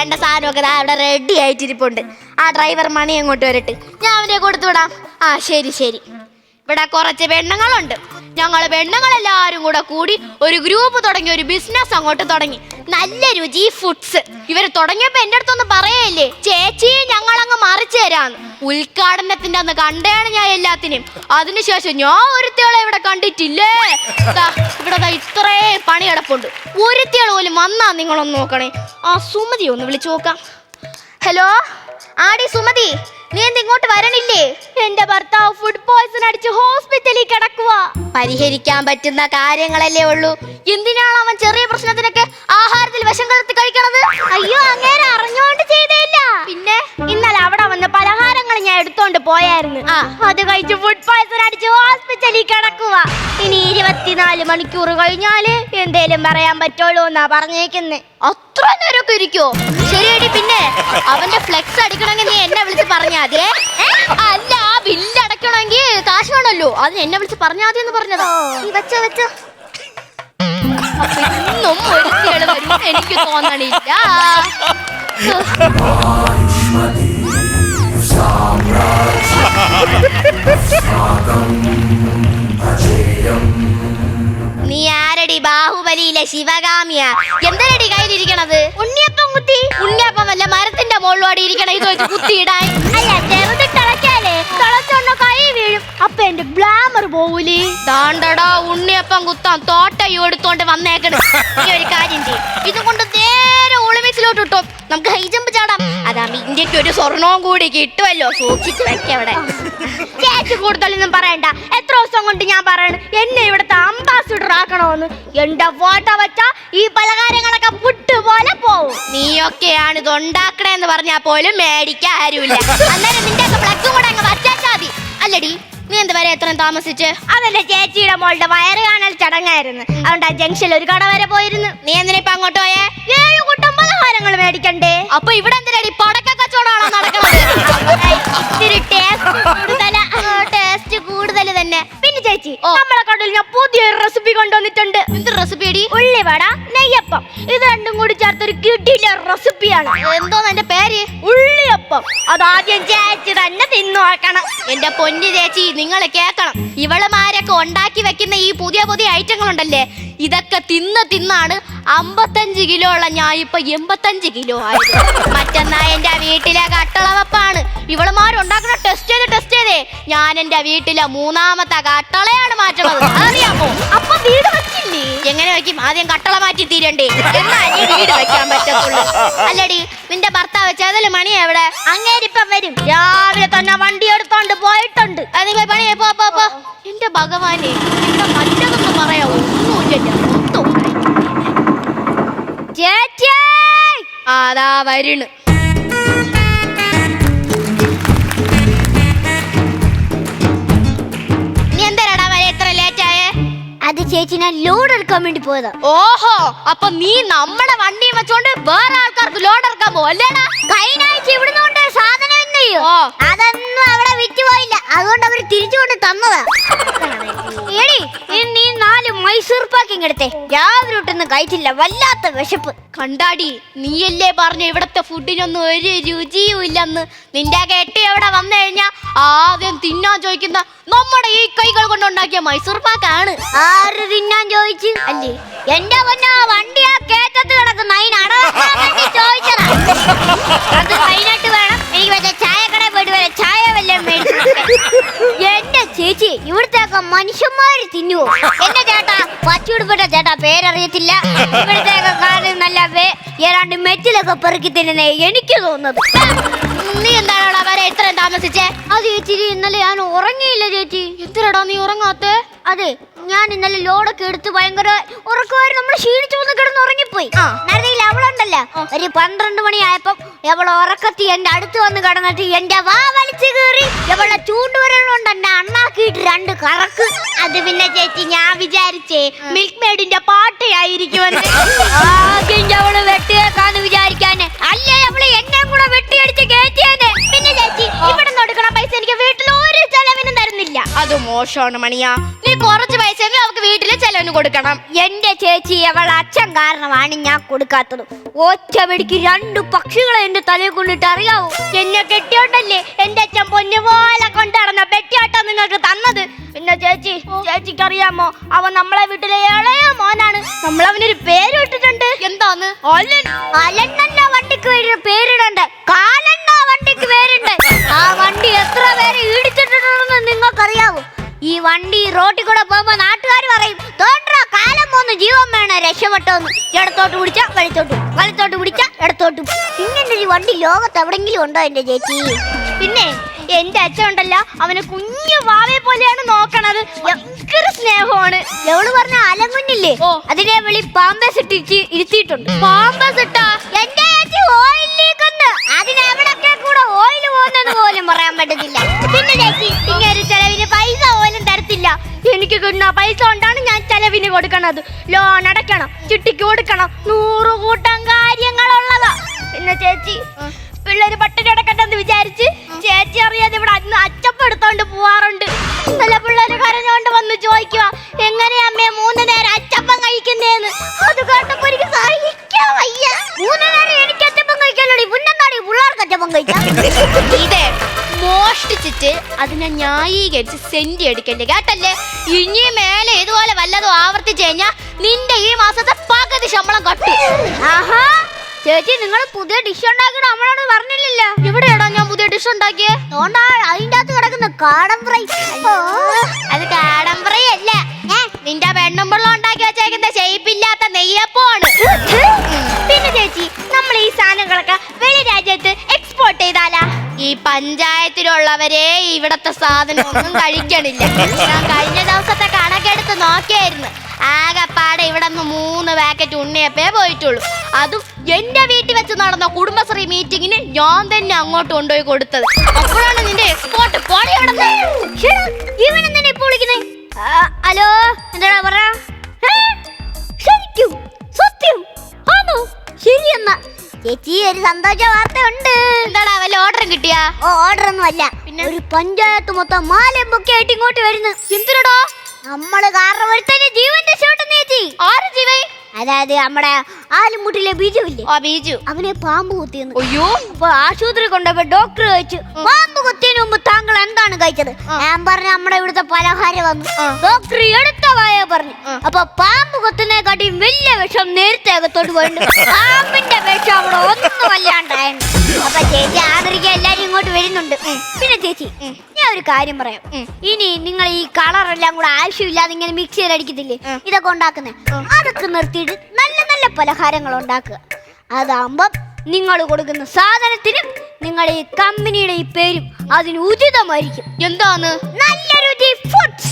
വേണ്ട സാധനമൊക്കെ ദാ അവിടെ റെഡി ആയിട്ടിരിപ്പുണ്ട്. ആ ഡ്രൈവർ മണി അങ്ങോട്ട് വരട്ടെ. ഞാൻ അവനെ കൊടുത്തു വിടാം. ആ ശരി ശരി. ഇവിടെ കുറച്ച് പെണ്ണുങ്ങളുണ്ട്. ഞങ്ങൾ പെണ്ണുങ്ങളെല്ലാവരും കൂടെ കൂടി ഒരു ഗ്രൂപ്പ് തുടങ്ങി ഒരു ബിസിനസ് അങ്ങോട്ട് തുടങ്ങി. നല്ല രുചി ഫുഡ്സ് ഇവർ തുടങ്ങിയപ്പോ എന്റെ അടുത്തൊന്ന് പറയല്ലേ ചേച്ചി ഞങ്ങൾ അങ്ങ് മറിച്ചു തരാന്ന്. ഉദ്ഘാടനത്തിന്റെ അന്ന് കണ്ടാണ് ഞാൻ എല്ലാത്തിനും അതിനുശേഷം ഞാൻ ഒരുത്തികളെ ഇവിടെ കണ്ടിട്ടില്ലേ? ഇവിടെ ഇത്രേ പണി കിടപ്പുണ്ട് ഒരുത്തികൾ പോലും വന്നാ നിങ്ങളൊന്ന് നോക്കണേ. ആ സുമതി ഒന്ന് വിളിച്ചു നോക്കാം. ഹലോ? ആടി സുമതി. നീ എന്തിങ്ങോട്ട് വരണില്ലേ? എന്റെ ഭർത്താവ് ഫുഡ് പോയ്സൺ അടിച്ച് ഹോസ്പിറ്റലിൽ കിടക്കുക പരിഹരിക്കാൻ പറ്റുന്ന കാര്യങ്ങളല്ലേ ഉള്ളൂ. എന്തിനാണ് അവൻ ചെറിയ പ്രശ്നത്തിനൊക്കെ ആഹാരത്തിൽ വിഷം കലർത്തി കഴിക്കണത്? അയ്യോ അങ്ങനെ അറിഞ്ഞുകൊണ്ട് ചെയ്തേല്ല പിന്നെ ഇന്നലെ അവിടെ വന്ന പലഹാരങ്ങൾ ഞാൻ എടുത്തോണ്ട് പോയായിരുന്നു. അത് കഴിച്ച് ഫുഡ് പോയ്സൺ അടിച്ച് ഹോസ്പിറ്റലിൽ കിടക്കുക ഇനി ഇരുപത്തിനാല് മണിക്കൂർ കഴിഞ്ഞാൽ എന്തേലും പറയാൻ പറ്റുള്ളൂ എന്നാ പറഞ്ഞേക്കുന്നേ. അത്ര നേരമൊക്കെ ഇരിക്കോ ശരിയടി പിന്നെ അവന്റെ ഫ്ലെക്സ് അടിക്കണമെങ്കിൽ നീ എന്നെ വിളിച്ച് പറഞ്ഞാ മതിയേ? അല്ല ആ ബില്ല് അടയ്ക്കണമെങ്കിൽ കാശ് വേണമല്ലോ. അത് എന്നെ വിളിച്ച് പറഞ്ഞാ മതി എന്ന് പറഞ്ഞതാ നീ വെച്ചോ വെച്ചോ. ഇന്നും ഒരുത്തികൾ വരും എനിക്ക് തോന്നണില്ല. നീ ആരടി ബാഹുബലിയിലെ ശിവകാമിയ? എന്തരടി മുകളിലോടി ഇരിക്കണേ ഇത് കുത്തിയിടാൻ. അല്ല കൈ വീഴും. ഉണ്ണിയപ്പം കുത്താൻ തോട്ടയും എടുത്തോണ്ട് വന്നേക്കണ്. നീ ഒരു കാര്യം ചെയ്യും. ഇതുകൊണ്ട് നേരെ ഒളിമിക്സിലോട്ട് ഇട്ടോ. നമുക്ക് ഹൈ ജമ്പ് ചാടാം. അതാകുമ്പോ ഇന്ത്യയ്ക്ക് ഒരു സ്വർണവും കൂടി കിട്ടുമല്ലോ സൂക്ഷിച്ചു വെക്കവിടെ ചേച്ചി കൂടുതലൊന്നും പറയണ്ട. എത്ര ദിവസം കൊണ്ട് ഞാൻ പറയണ്? എന്നെ ഇവിടുത്തെ അംബാസിഡർ ആക്കണമെന്ന്. എന്റെ ഫോട്ടോ വെച്ചാ ഈ പലകാരങ്ങളൊക്കെ പുട്ടുപോലെ പോവും. നീയൊക്കെയാണ് ഇത് ഉണ്ടാക്കണേന്ന് പറഞ്ഞാ പോലും മേടിക്കാൻ അന്നേരം നിന്റെ ഒക്കെ കൂടെ അങ്ങ് വച്ചാൽ മതി. അല്ലടി നീ എന്ത് വരെ എത്രയും താമസിച്ച്? അതല്ലേ ചേച്ചിയുടെ മോളുടെ വയറ് കാണൽ ചടങ്ങായിരുന്നു. അതുകൊണ്ട് ആ ജംഗ്ഷനിൽ ഒരു കട വരെ പോയിരുന്നു. നീ എന്തിനാ ഇപ്പൊ അങ്ങോട്ട് പോയേ? മേടിക്കണ്ടേ? അപ്പൊ ഇവിടെ എന്തിനാടി? പടക്ക കച്ചവടമാണോ നടക്കുന്നത് ഇത്തിരി ടേസ്റ്റ് കൂടുതൽ തന്നെ. പിന്നെ ചേച്ചി നമ്മളെ കടയിൽ ഞാൻ പുതിയൊരു റെസിപ്പി കൊണ്ടുവന്നിട്ടുണ്ട്. എന്ത് റെസിപ്പി അടി ഉള്ളിവട നെയ്യപ്പം. ഇത് രണ്ടും കൂടി ചേർത്തൊരു കിട്ടിയില്ല റെസിപ്പിയാണ് എന്തോന്ന് എന്റെ പേര്? ഉള്ളിയപ്പം. അതാദ്യം ചേച്ചി തന്നെ തിന്നു നോക്കണം. എന്റെ പൊന്നു ചേച്ചി നിങ്ങൾ കേക്കണം. ഇവളുമാരൊക്കെ ഉണ്ടാക്കി വെക്കുന്ന ഈ പുതിയ പുതിയ ഐറ്റങ്ങൾ ഉണ്ടല്ലേ ഇതൊക്കെ തിന്ന് തിന്നാണ് അമ്പത്തഞ്ച് കിലോ ഉള്ള ഞാൻ ഇപ്പൊ എൺപത്തഞ്ച് കിലോ ആയത്. മറ്റന്നാ എന്റെ വീട്ടിലെ കട്ടളവപ്പാണ്. ഇവളുമാരുണ്ടാക്കുന്ന ടെസ്റ്റ് ചെയ്ത് ടെസ്റ്റ് ചെയ്തേ. ഞാൻ എന്റെ വീട്ടിലെ മൂന്നാമത്തെ കട്ടളയാണ് മാറ്റുന്നത്. അറിയാമോ അപ്പൊ വീട് വെച്ചില്ലേ? എങ്ങനെ വെക്കും? ആദ്യം കട്ടള മാറ്റി തീരണ്ടേ. എന്നാ വീട് വെക്കാൻ പറ്റത്തുള്ളൂ. അല്ലടി നിന്റെ ഭർത്താവ് ചെതൽ മണി എവിടെ? അങ്ങേരിപ്പം വരും. രാവിലെ തന്നെ വണ്ടി എടുത്തോണ്ട് പോയിട്ടുണ്ട്. അത് പണിയെ പണി പോ പോ പോ. എന്റെ ഭഗവാനെ ഇവിടെ നല്ലതൊന്നും പറയാ ഒന്നുമില്ല മൊത്തം ചേച്ചി അതാ വരുണ്? അത് ചേച്ചി ഞാൻ ലോഡ് എടുക്കാൻ വേണ്ടി പോയതാ. ഓഹോ അപ്പൊ നീ നമ്മുടെ വണ്ടി വെച്ചോണ്ട് വേറെ ആൾക്കാർക്ക് ലോഡ് എടുക്കാൻ പോവല്ലേടാ കഴിഞ്ഞ ആഴ്ച ഇവിടുന്ന് കൊണ്ട് സാധനം. അതൊന്നും അവിടെ വിറ്റുപോയില്ല. അതുകൊണ്ട് അവർ തിരിച്ചു കൊണ്ട് തന്നതാ. എടി മൈസൂർ പാക്കിങ് എടുത്തേ രാവിലെ ഒട്ടൊന്നും കഴിച്ചില്ല വല്ലാത്ത വിശപ്പ്. കണ്ടാടി നീയല്ലേ പറഞ്ഞു ഇവിടത്തെ ഫുഡിനൊന്നും ഒരു രുചിയും ഇല്ലെന്ന് നിന്റെ കെട്ടി എവിടെ വന്നു കഴിഞ്ഞാ ആദ്യം തിന്നാൻ ചോദിക്കുന്ന നമ്മുടെ ഈ കൈകൾ കൊണ്ടുണ്ടാക്കിയ മൈസൂർ പാക്കാണ്. ആര് തിന്നാൻ ചോദിച്ചു? അല്ലേ? എന്റെ പൊന്നോ വണ്ടി ആ കേറ്റത്ത് കിടക്കുന്ന അതിനാണ് ചോദിച്ചതാ. അത് കഴിഞ്ഞിട്ട് വേണം എനിക്ക് മറ്റേ ചായക്കടയിൽ പോയിട്ട് വരെ ചായ വല്ലതും മേടിച്ചു എന്റെ ചേച്ചി ഇവിടുത്തെ മനുഷ്യന്മാര് തിന്നുവോ? എന്റെ ചേട്ടാ പച്ചുടുപ്പിട്ട ചേട്ടാ പേരറിയത്തില്ല. ഇവിടുത്തെ കാലം നല്ല ഏതാണ്ട് മെറ്റിലൊക്കെ പെറുക്കി തിന്നുന്നേ എനിക്ക് തോന്നുന്നത്. നീ എന്താണോടാ വരെ ഇത്രയും താമസിച്ചേ? അത് ചേച്ചി ഇന്നലെ ഞാൻ ഉറങ്ങിയില്ല ചേച്ചി. എത്രടാ നീ ഉറങ്ങാത്തേ? അതെ ഞാൻ ഇന്നലെ ലോഡൊക്കെ എടുത്ത് ഭയങ്കര ഉറക്കമായിരുന്നു. നമ്മൾ ക്ഷീണിച്ചു വന്ന് കിടന്ന് ഉറങ്ങിപ്പോയി. നേരത്തെ അവളുണ്ടല്ലോ. ഒരു പന്ത്രണ്ട് മണിയായപ്പം അവൾ ഉറക്കത്തി എന്റെ അടുത്ത് വന്ന് കിടന്നിട്ട് എന്റെ വാ വലിച്ചു കീറി. അവളെ ചൂണ്ടുവരലുണ്ട് എന്നെ അണ്ണാക്കിയിട്ട് രണ്ട് കറക്ക്. അത് പിന്നെ ചേച്ചി ഞാൻ വിചാരിച്ചേ മിൽക്ക് മേഡിന്റെ പാട്ടയായിരിക്കുമെന്ന്. ദോഷമാണ് മണിയാ. നീ കുറച്ച് പൈസ അവൾക്ക് വീട്ടിലെ ചെലവിന് കൊടുക്കണം. എന്റെ ചേച്ചി അവൾ അച്ഛൻ കാരണമാണ് ഞാൻ കൊടുക്കാത്തത്. ഒറ്റ വെടിക്ക് രണ്ട് പക്ഷികളെ എന്റെ തലയിൽ കൊണ്ടിട്ട് അറിയാവോ? എന്നെ കെട്ടിയോട്ടല്ലേ എന്റെ അച്ഛൻ പൊന്നു പോലെ കൊണ്ടുനടന്ന പെട്ടിയാട്ടോ നിങ്ങൾക്ക് തന്നത്. പിന്നെ ചേച്ചി ചേച്ചിക്ക് അറിയാമോ അവൻ നമ്മളെ വീട്ടിലെ ഇളയ മോനാണ്. നമ്മൾ അവനൊരു പേര് ഇട്ടിട്ടുണ്ട്. എന്താന്ന്? അലൻ അലണ്ണ വണ്ടിക്ക് വേണ്ടി പേരിടണ്ട്. കാലണ്ണ വണ്ടിക്ക് പേരുണ്ട്. ആ വണ്ടി എത്ര പേര് ഇടിച്ചിട്ടുണ്ടെന്ന് നിങ്ങൾക്കറിയാവോ? ഈ വണ്ടി റോട്ടിൽ കൂടെ പോകുമ്പോ നാട്ടുകാർ പറയും തോട്ടോ കാലം പോന്ന് ജീവൻ വേണം രക്ഷപ്പെട്ടോന്ന്? ഇടത്തോട്ട് പിടിച്ച വലത്തോട്ട് വലത്തോട്ട് പിടിച്ച ഇടത്തോട്ട് ഇങ്ങനെ ഈ വണ്ടി ലോകത്ത് എവിടെങ്കിലും ഉണ്ടോ എന്റെ ചേച്ചി? പിന്നെ എന്റെ അച്ഛൻ ഉണ്ടല്ലോ അവന് കുഞ്ഞു വാവെ പോലെയാണ് നോക്കണത്. ഭയങ്കര സ്നേഹമാണ്. എവൾ പറഞ്ഞ അലങ്കുഞ്ഞില്ലേ? അതിനെ വിളി പാമ്പസ് ഇട്ടിട്ട് ഇരുത്തിയിട്ടുണ്ട്. പാമ്പസ് ഇട്ടാ കൊടുക്കണത് ലോൺ അടയ്ക്കണം. ചിട്ടിക്ക് കൊടുക്കണം. നൂറ് കൂട്ടം കാര്യങ്ങളുള്ളതാ. പിന്നെ ചേച്ചി പിള്ളേര് പട്ടിണി അടക്കട്ടെന്ന് വിചാരിച്ച് ചേച്ചി അറിയാതെ ഇവിടെ അന്ന് അച്ചപ്പെടുത്തോണ്ട് പോവാറുണ്ട്. ഇന്നലെ പിള്ളേര് കരഞ്ഞോണ്ട് വന്ന് ചോദിക്കുക എങ്ങനെയാ അമ്മേ മൂന്ന് നേരം അച്ചപ്പം കഴിക്കുന്നേന്ന്? അത് കേട്ടപ്പോ എനിക്ക് സഹിക്കാൻ വയ്യ. മൂന്ന് നേരം എനിക്ക് അച്ചപ്പം കഴിക്കാനോടി മുന്നെന്താടി പിള്ളേർക്ക് അച്ചപ്പം കഴിച്ചാ ഇതേ. മോഷ്ടിച്ചിട്ട് അതിനെ ന്യായീകരിച്ച് സെന്റി അടിക്കല്ലേ കേട്ടല്ലേ? ഇനി മേലെ ഇതുപോലെ വല്ലതും ആവർത്തിച്ചു കഴിഞ്ഞാ നിന്റെ ഈ മാസത്തെ പകുതി ശമ്പളം കട്ടു. ആഹാ ചേച്ചി നിങ്ങൾ പുതിയ ഡിഷ് ഉണ്ടാക്കണം നമ്മളോട് പറഞ്ഞില്ലല്ലോ. എവിടെയാടാ ഞാൻ പുതിയ ഡിഷ് ഉണ്ടാക്കിയേ? അതുകൊണ്ടാ അതിന്റെ അകത്ത് കിടക്കുന്ന കാടൻ ഫ്രൈ. അത് കാടമ്പറ അല്ല. നിന്റെ പെണ്ണുമ്പിള്ള ഉണ്ടാക്കി വെച്ചേക്കുന്ന ഷേപ്പില്ലാത്ത നെയ്യപ്പമാണ്. പിന്നെ ചേച്ചി നമ്മൾ ഈ സാധനങ്ങളൊക്കെ വെളി രാജ്യത്ത് എക്സ്പോർട്ട് ചെയ്താലാ? ഈ പഞ്ചായത്തിലുള്ളവരെ ഇവിടത്തെ സാധനം ഒന്നും കഴിക്കണില്ല. ഞാൻ കഴിഞ്ഞ ദിവസത്തെ കണക്കെടുത്ത് നോക്കിയായിരുന്നു. ആകെപ്പാടെ ഇവിടെ നിന്ന് മൂന്ന് പാക്കറ്റ് ഉണ്ണിയപ്പേ പോയിട്ടുള്ളൂ. അതും എന്റെ വീട്ടിൽ വെച്ച് നടന്ന കുടുംബശ്രീ മീറ്റിങ്ങിന് ഞാൻ തന്നെ അങ്ങോട്ട് കൊണ്ടുപോയി കൊടുത്തത്. അപ്പോഴാണ് കിട്ടിയാ ഓർഡർ ഒന്നും അല്ല. പിന്നെ? ഒരു പഞ്ചായത്ത് മൊത്തം മാലയും ബുക്കെ ആയിട്ട് ഇങ്ങോട്ട് വരുന്നു എന്തിനടാ? നമ്മൾ കാരണം തന്നെ ജീവന്റെ ഷോട്ട് നീച്ചി ആര് ജീവേ അതായത് നമ്മുടെ ആലുമുട്ടിലെ ബീജു ഇല്ലേ? ആ ബീജു. അവനെ പാമ്പ് കുത്തിയെന്ന്. അയ്യോ. അപ്പൊ ആശുപത്രി കൊണ്ടുപോയി ഡോക്ടർ ചോദിച്ചു പാമ്പ് കുത്തിയതിന് മുമ്പ് താങ്കൾ എന്താണ് കഴിച്ചത്? ഞാൻ പറഞ്ഞു നമ്മുടെ ഇവിടുത്തെ പലഹാരം വന്നു. ഡോക്ടർ എടുത്ത വായ പറഞ്ഞു. അപ്പൊ പാമ്പ് കുത്തുന്നതിനെക്കാട്ടിയും വലിയ വിഷം നേരത്തെ അകത്തോട്ട് പോയിട്ടുണ്ട്. പാമ്പിന്റെ വിഷം അവിടെ ഒന്നും വല്ലാണ്ടായിരുന്നു അപ്പൊ ചേച്ചി ആദരിക്കാൻ എല്ലാരും ഇങ്ങോട്ട് വരുന്നുണ്ട്. പിന്നെ ചേച്ചി ഞാൻ ഒരു കാര്യം പറയാം. ഇനി നിങ്ങൾ ഈ കളർ എല്ലാം കൂടെ ആവശ്യമില്ലാതെ ഇങ്ങനെ മിക്സിയിൽ അടിക്കത്തില്ലേ. ഇതൊക്കെ ഉണ്ടാക്കുന്നേ? അതൊക്കെ നിർത്തിയിട്ട് നല്ല നല്ല പലഹാരങ്ങൾ ഉണ്ടാക്കുക. അതാകുമ്പം നിങ്ങൾ കൊടുക്കുന്ന സാധനത്തിനും നിങ്ങളുടെ ഈ കമ്പനിയുടെ ഈ പേരും അതിന് ഉചിതമായിരിക്കും. എന്താണ് നല്ല രുചി ഫുഡ്സ്